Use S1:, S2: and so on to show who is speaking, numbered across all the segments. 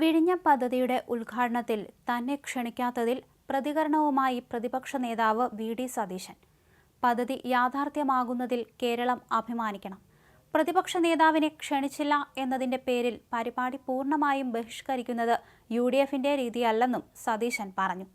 S1: വിഴിഞ്ഞം പദ്ധതിയുടെ ഉദ്ഘാടനത്തിൽ തന്നെ ക്ഷണിക്കാത്തതിൽ പ്രതികരണവുമായി പ്രതിപക്ഷ നേതാവ് വി ഡി സതീശൻ. പദ്ധതി യാഥാർത്ഥ്യമാകുന്നതിൽ കേരളം അഭിമാനിക്കണം. പ്രതിപക്ഷ നേതാവിനെ ക്ഷണിച്ചില്ല എന്നതിന്റെ പേരിൽ പരിപാടി പൂർണമായും ബഹിഷ്കരിക്കുന്നത് യു ഡി എഫിന്റെ രീതിയല്ലെന്നും സതീശൻ പറഞ്ഞു.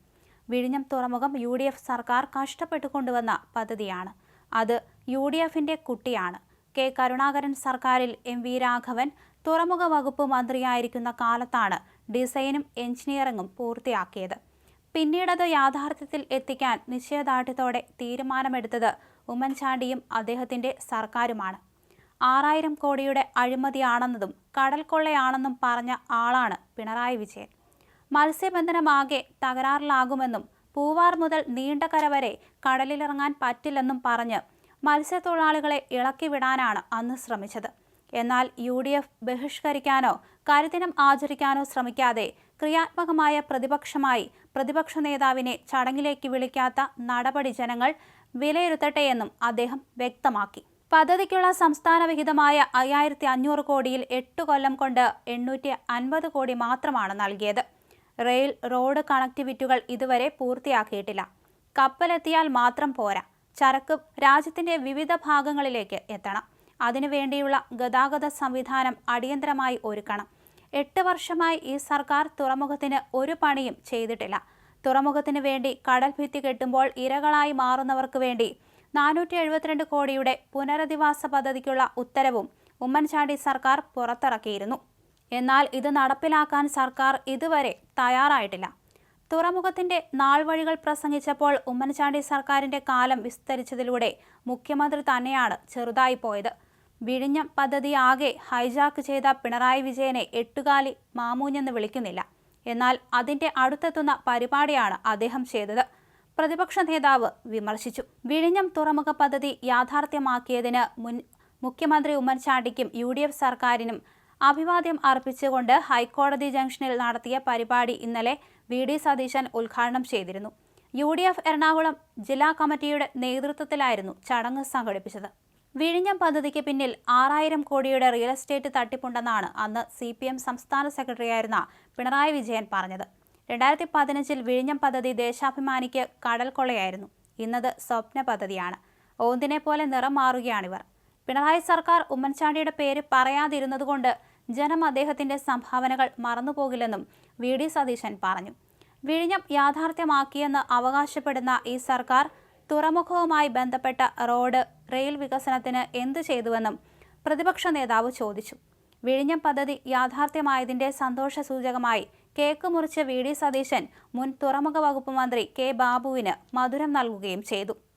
S1: വിഴിഞ്ഞം തുറമുഖം യു ഡി എഫ് സർക്കാർ കഷ്ടപ്പെട്ടുകൊണ്ടുവന്ന പദ്ധതിയാണ്. അത് യു ഡി എഫിന്റെ കുട്ടിയാണ്. കെ കരുണാകരൻ സർക്കാരിൽ എം വി രാഘവൻ തുറമുഖ വകുപ്പ് മന്ത്രിയായിരിക്കുന്ന കാലത്താണ് ഡിസൈനും എഞ്ചിനീയറിംഗും പൂർത്തിയാക്കിയത്. പിന്നീടത് യാഥാർത്ഥ്യത്തിൽ എത്തിക്കാൻ നിശ്ചയദാർഢ്യത്തോടെ തീരുമാനമെടുത്തത് ഉമ്മൻചാണ്ടിയും അദ്ദേഹത്തിന്റെ സർക്കാരുമാണ്. ആറായിരം കോടിയുടെ അഴിമതിയാണെന്നതും കടൽ കൊള്ളയാണെന്നും പറഞ്ഞ ആളാണ് പിണറായി വിജയൻ. മത്സ്യബന്ധനമാകെ തകരാറിലാകുമെന്നും പൂവാർ മുതൽ നീണ്ടകര വരെ കടലിലിറങ്ങാൻ പറ്റില്ലെന്നും പറഞ്ഞ് മത്സ്യത്തൊഴിലാളികളെ ഇളക്കിവിടാനാണ് അന്ന് ശ്രമിച്ചത്. എന്നാൽ യു ഡി എഫ് ബഹിഷ്കരിക്കാനോ കരിദിനം ആചരിക്കാനോ ശ്രമിക്കാതെ ക്രിയാത്മകമായ പ്രതിപക്ഷമായി പ്രതിപക്ഷ നേതാവിനെ ചടങ്ങിലേക്ക് വിളിക്കാത്ത നടപടി ജനങ്ങൾ വിലയിരുത്തട്ടെയെന്നും അദ്ദേഹം വ്യക്തമാക്കി. പദ്ധതിക്കുള്ള സംസ്ഥാന വിഹിതമായ അയ്യായിരത്തി അഞ്ഞൂറ് കോടിയിൽ എട്ട് കൊല്ലം കൊണ്ട് എണ്ണൂറ്റി അൻപത് കോടി മാത്രമാണ് നൽകിയത്. റെയിൽ റോഡ് കണക്ടിവിറ്റികൾ ഇതുവരെ പൂർത്തിയാക്കിയിട്ടില്ല. കപ്പലെത്തിയാൽ മാത്രം പോരാ. ചരക്ക് രാജ്യത്തിന്റെ വിവിധ ഭാഗങ്ങളിലേക്ക് എത്തണം. അതിനുവേണ്ടിയുള്ള ഗതാഗത സംവിധാനം അടിയന്തരമായി ഒരുക്കണം. എട്ട് വർഷമായി ഈ സർക്കാർ തുറമുഖത്തിന് ഒരു പണിയും ചെയ്തിട്ടില്ല. തുറമുഖത്തിന് വേണ്ടി കടൽ ഭിത്തി കെട്ടുമ്പോൾ ഇരകളായി മാറുന്നവർക്ക് വേണ്ടി നാനൂറ്റി എഴുപത്തിരണ്ട് കോടിയുടെ പുനരധിവാസ പദ്ധതിക്കുള്ള ഉത്തരവും ഉമ്മൻചാണ്ടി സർക്കാർ പുറത്തിറക്കിയിരുന്നു. എന്നാൽ ഇത് നടപ്പിലാക്കാൻ സർക്കാർ ഇതുവരെ തയ്യാറായിട്ടില്ല. തുറമുഖത്തിന്റെ നാൾവഴികൾ പ്രസംഗിച്ചപ്പോൾ ഉമ്മൻചാണ്ടി സർക്കാരിന്റെ കാലം വിസ്തരിച്ചതിലൂടെ മുഖ്യമന്ത്രി തന്നെയാണ് ചെറുതായി പോയത്. വിഴിഞ്ഞം പദ്ധതി ആകെ ഹൈജാക്ക് ചെയ്ത പിണറായി വിജയനെ എട്ടുകാലി മാമൂഞ്ഞെന്ന് വിളിക്കുന്നില്ല. എന്നാൽ അതിന്റെ അടുത്തെത്തുന്ന പരിപാടിയാണ് അദ്ദേഹം ചെയ്തത്. പ്രതിപക്ഷ നേതാവ് വിമർശിച്ചു. വിഴിഞ്ഞം തുറമുഖ പദ്ധതി യാഥാർത്ഥ്യമാക്കിയതിന് മുൻ മുഖ്യമന്ത്രി ഉമ്മൻചാണ്ടിക്കും യു ഡി എഫ് സർക്കാരിനും അഭിവാദ്യം അർപ്പിച്ചുകൊണ്ട് ഹൈക്കോടതി ജംഗ്ഷനിൽ നടത്തിയ പരിപാടി ഇന്നലെ വി ഡി സതീശൻ ഉദ്ഘാടനം ചെയ്തിരുന്നു. യു ഡി എഫ് എറണാകുളം ജില്ലാ കമ്മിറ്റിയുടെ നേതൃത്വത്തിലായിരുന്നു ചടങ്ങ് സംഘടിപ്പിച്ചത്. വിഴിഞ്ഞം പദ്ധതിക്ക് പിന്നിൽ ആറായിരം കോടിയുടെ റിയൽ എസ്റ്റേറ്റ് തട്ടിപ്പുണ്ടെന്നാണ് അന്ന് സി പി എം സംസ്ഥാന സെക്രട്ടറിയായിരുന്ന പിണറായി വിജയൻ പറഞ്ഞത്. രണ്ടായിരത്തി പതിനഞ്ചിൽ വിഴിഞ്ഞം പദ്ധതി ദേശാഭിമാനിക്ക് കടൽ കൊള്ളയായിരുന്നു. ഇന്നത് സ്വപ്ന പദ്ധതിയാണ്. ഓന്തിനെ പോലെ നിറം മാറുകയാണിവർ പിണറായി സർക്കാർ ഉമ്മൻചാണ്ടിയുടെ പേര് പറയാതിരുന്നതുകൊണ്ട് ജനം അദ്ദേഹത്തിന്റെ സംഭാവനകൾ മറന്നുപോകില്ലെന്നും വി ഡി സതീശൻ പറഞ്ഞു. വിഴിഞ്ഞം യാഥാർത്ഥ്യമാക്കിയെന്ന് അവകാശപ്പെടുന്ന ഈ സർക്കാർ തുറമുഖവുമായി ബന്ധപ്പെട്ട റോഡ് റെയിൽ വികസനത്തിന് എന്തു ചെയ്തുവെന്നും പ്രതിപക്ഷ നേതാവ് ചോദിച്ചു. വിഴിഞ്ഞം പദ്ധതി യാഥാർത്ഥ്യമായതിന്റെ സന്തോഷ സൂചകമായി കേക്ക് മുറിച്ച് വി ഡി സതീശൻ മുൻ തുറമുഖ വകുപ്പ് മന്ത്രി കെ ബാബുവിന് മധുരം നൽകുകയും ചെയ്തു.